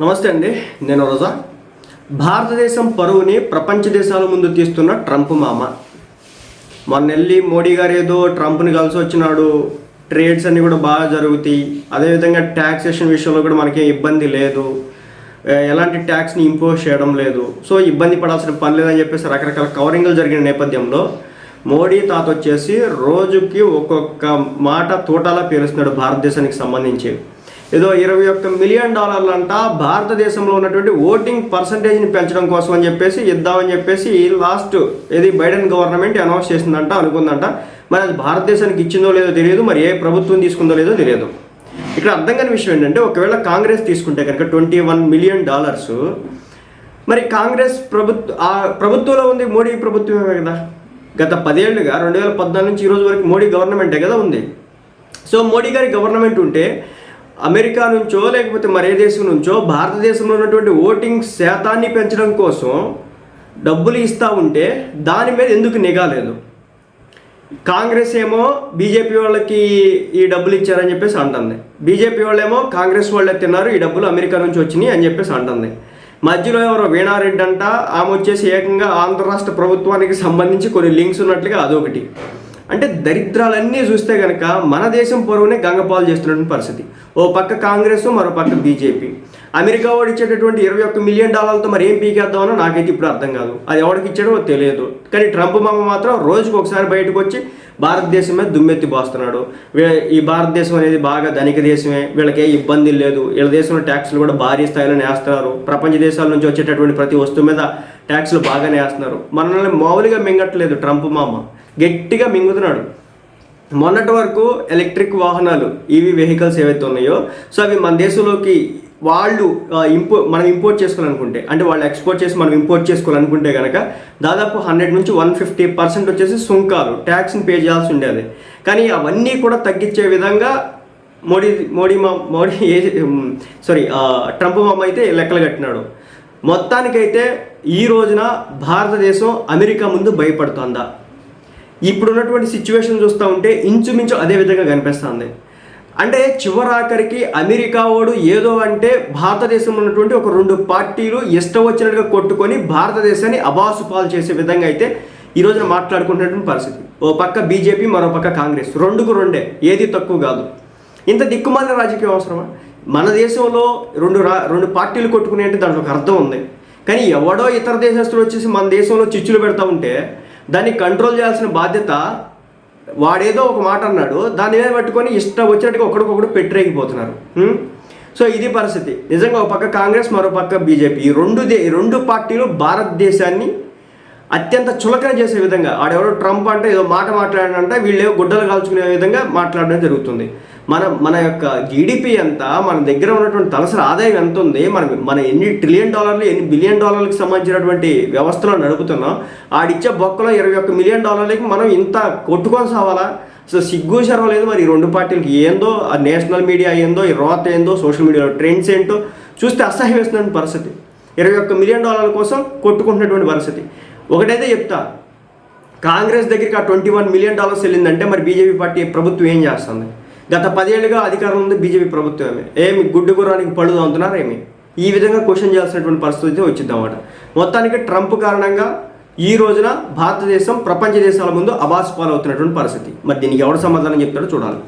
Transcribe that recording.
నమస్తే అండి నేను రోజా. భారతదేశం పరువుని ప్రపంచ దేశాల ముందు తీస్తున్న ట్రంప్ మామ. మొన్న వెళ్ళి మోడీ గారు ఏదో ట్రంప్ని కలిసి వచ్చినాడు ట్రేడ్స్ అన్నీ కూడా బాగా జరుగుతాయి. అదేవిధంగా ట్యాక్సేషన్ విషయంలో కూడా మనకి ఇబ్బంది లేదు. ఎలాంటి ట్యాక్స్ని ఇంపోజ్ చేయడం లేదు. సో ఇబ్బంది పడాల్సిన పని లేదని చెప్పేసి రకరకాల కవరింగ్లు జరిగిన నేపథ్యంలో మోడీ తాత వచ్చేసి రోజుకి ఒక్కొక్క మాట తోటలా పేరుస్తున్నాడు భారతదేశానికి సంబంధించి. ఏదో ఇరవై ఒక్క మిలియన్ డాలర్లు అంట భారతదేశంలో ఉన్నటువంటి ఓటింగ్ పర్సంటేజ్ని పెంచడం కోసం అని చెప్పేసి ఇద్దామని చెప్పేసి లాస్ట్ ఏది బైడెన్ గవర్నమెంట్ అనౌన్స్ చేసిందంట అనుకుందంట. మరి అది భారతదేశానికి ఇచ్చిందో లేదో తెలియదు మరి ఏ ప్రభుత్వం తీసుకుందో లేదో తెలియదు. ఇక్కడ అర్థం కాని విషయం ఏంటంటే ఒకవేళ కాంగ్రెస్ తీసుకుంటే కనుక ట్వంటీ వన్ మిలియన్ డాలర్స్ మరి కాంగ్రెస్ ప్రభుత్వ ఆ ప్రభుత్వంలో ఉంది మోడీ ప్రభుత్వమే కదా. గత పదేళ్ళుగా రెండు వేల పద్నాలుగు నుంచి ఈరోజు వరకు మోడీ గవర్నమెంటే కదా ఉంది. సో మోడీ గారి గవర్నమెంట్ ఉంటే అమెరికా నుంచో లేకపోతే మరే దేశం నుంచో భారతదేశంలో ఉన్నటువంటి ఓటింగ్ శాతాన్ని పెంచడం కోసం డబ్బులు ఇస్తూ ఉంటే దాని మీద ఎందుకు నిఘా లేదు? కాంగ్రెస్ ఏమో బీజేపీ వాళ్ళకి ఈ డబ్బులు ఇచ్చారని చెప్పేసి అంటుంది. బీజేపీ వాళ్ళేమో కాంగ్రెస్ వాళ్ళే తిన్నారు ఈ డబ్బులు అమెరికా నుంచి వచ్చినాయి అని చెప్పేసి అంటుంది. మధ్యలో ఎవరో వీణారెడ్డి అంట ఆమె వచ్చేసి ఏకంగా ఆంధ్ర రాష్ట్ర ప్రభుత్వానికి సంబంధించి కొన్ని లింక్స్ ఉన్నట్లుగా అదొకటి. అంటే దరిద్రాలన్నీ చూస్తే కనుక మన దేశం పొరవునే గంగపాలు చేస్తున్నటువంటి పరిస్థితి. ఓ పక్క కాంగ్రెస్ మరో పక్క బీజేపీ. అమెరికా వాడు ఇచ్చేటటువంటి ఇరవై ఒక్క మిలియన్ డాలర్లతో మరి ఏం పీకేద్దామనో నాకైతే ఇప్పుడు అర్థం కాదు. అది ఎవరికి ఇచ్చాడో తెలియదు. కానీ ట్రంప్ మామ మాత్రం రోజుకు ఒకసారి బయటకు వచ్చి భారతదేశం మీద దుమ్మెత్తి పోస్తున్నాడు ఈ భారతదేశం అనేది బాగా ధనిక దేశమే. వీళ్ళకి ఏ ఇబ్బంది లేదు. వీళ్ళ దేశంలో ట్యాక్స్లు కూడా భారీ స్థాయిలో నేస్తున్నారు. ప్రపంచ దేశాల నుంచి వచ్చేటటువంటి ప్రతి వస్తువు మీద ట్యాక్స్లు బాగా నేస్తున్నారు మనల్ని మామూలుగా మింగట్లేదు ట్రంప్ మామ. గట్టిగా మింగుతున్నాడు. మొన్నటి వరకు ఎలక్ట్రిక్ వాహనాలు ఈవీ వెహికల్స్ ఏవైతే ఉన్నాయో సో అవి మన దేశంలోకి వాళ్ళు ఇంపో మనం ఇంపోర్ట్ చేసుకోవాలనుకుంటే అంటే వాళ్ళు ఎక్స్పోర్ట్ చేసి మనం ఇంపోర్ట్ చేసుకోవాలనుకుంటే కనుక దాదాపు హండ్రెడ్ నుంచి వన్ ఫిఫ్టీ పర్సెంట్ వచ్చేసి సుంకాలు ట్యాక్స్ని పే చేయాల్సి ఉండేది. కానీ అవన్నీ కూడా తగ్గించే విధంగా మోడీ మోడీ మా మోడీ ఏ సారీ ట్రంప్ మామ అయితే లెక్కలు కట్టినాడు. మొత్తానికైతే ఈ రోజున భారతదేశం అమెరికా ముందు భయపడుతుందా? ఇప్పుడు ఉన్నటువంటి సిచ్యువేషన్ చూస్తూ ఉంటే ఇంచుమించు అదే విధంగా కనిపిస్తుంది. అంటే చివరాఖరికి అమెరికా వాడు ఏదో అంటే భారతదేశంలో ఉన్నటువంటి ఒక రెండు పార్టీలు ఇష్టం వచ్చినట్టుగా కొట్టుకొని భారతదేశాన్ని అబాసుపాలు చేసే విధంగా అయితే ఈ రోజున మాట్లాడుకుంటున్నటువంటి పరిస్థితి. ఓ పక్క బీజేపీ మరో పక్క కాంగ్రెస్. రెండుకు రెండే. ఏది తక్కువ కాదు. ఇంత దిక్కుమాలిన రాజకీయం అవసరమా? మన దేశంలో రెండు రా రెండు పార్టీలు కొట్టుకునే అంటే దాంట్లో ఒక అర్థం ఉంది. కానీ ఎవడో ఇతర దేశస్తులు వచ్చేసి మన దేశంలో చిచ్చులు పెడతా ఉంటే దాన్ని కంట్రోల్ చేయాల్సిన బాధ్యత వాడేదో ఒక మాట అన్నాడు దాని మీద పట్టుకొని ఇష్టం వచ్చినట్టుగా ఒకడికొకడు పెట్టరేగిపోతున్నారు. సో ఇది పరిస్థితి. నిజంగా ఒక పక్క కాంగ్రెస్ మరో పక్క బీజేపీ. ఈ రెండు దే ఈ రెండు పార్టీలు భారతదేశాన్ని అత్యంత చులకన చేసే విధంగా ఆడెవరో ట్రంప్ అంటే ఏదో మాట మాట్లాడినంటే వీళ్ళేవో గుడ్డలు కాల్చుకునే విధంగా మాట్లాడడం జరుగుతుంది. మన మన యొక్క జీడిపి ఎంత మన దగ్గర ఉన్నటువంటి తలసరి ఆదాయం ఎంత ఉంది మనం మన ఎన్ని ట్రిలియన్ డాలర్లు ఎన్ని బిలియన్ డాలర్లకు సంబంధించినటువంటి వ్యవస్థలో నడుపుతున్నాం ఆడిచ్చే బొక్కలో ఇరవై ఒక్క మిలియన్ డాలర్లకి మనం ఇంత కొట్టుకొని సావాలా? సో సిగ్గు శరం లేదు మరి ఈ రెండు పార్టీలకి ఏందో ఆ నేషనల్ మీడియా ఏందో ఈ రోత ఏందో సోషల్ మీడియాలో ట్రెండ్స్ ఏంటో చూస్తే అసహ్యం వేస్తున్న పరిస్థితి. ఇరవై ఒక్క మిలియన్ డాలర్ల కోసం కొట్టుకుంటున్నటువంటి పరిస్థితి. ఒకటైతే చెప్తా కాంగ్రెస్ దగ్గరికి ఆ ట్వంటీ వన్ మిలియన్ డాలర్స్ వెళ్ళిందంటే మరి బీజేపీ పార్టీ ప్రభుత్వం ఏం చేస్తుంది? గత పదేళ్ళుగా అధికారం ఉంది బీజేపీ ప్రభుత్వమే ఏమి? గుడ్డు గుర్రానికి పళ్ళు అంటున్నారు ఏమి? ఈ విధంగా క్వశ్చన్ చేయాల్సినటువంటి పరిస్థితి వచ్చింది వచ్చిందన్నమాట మొత్తానికి ట్రంప్ కారణంగా ఈ రోజున భారతదేశం ప్రపంచ దేశాల ముందు అబాస్ పాలవుతున్నటువంటి పరిస్థితి. మరి దీనికి ఎవరు సమాధానం చెప్తాడో చూడాలి.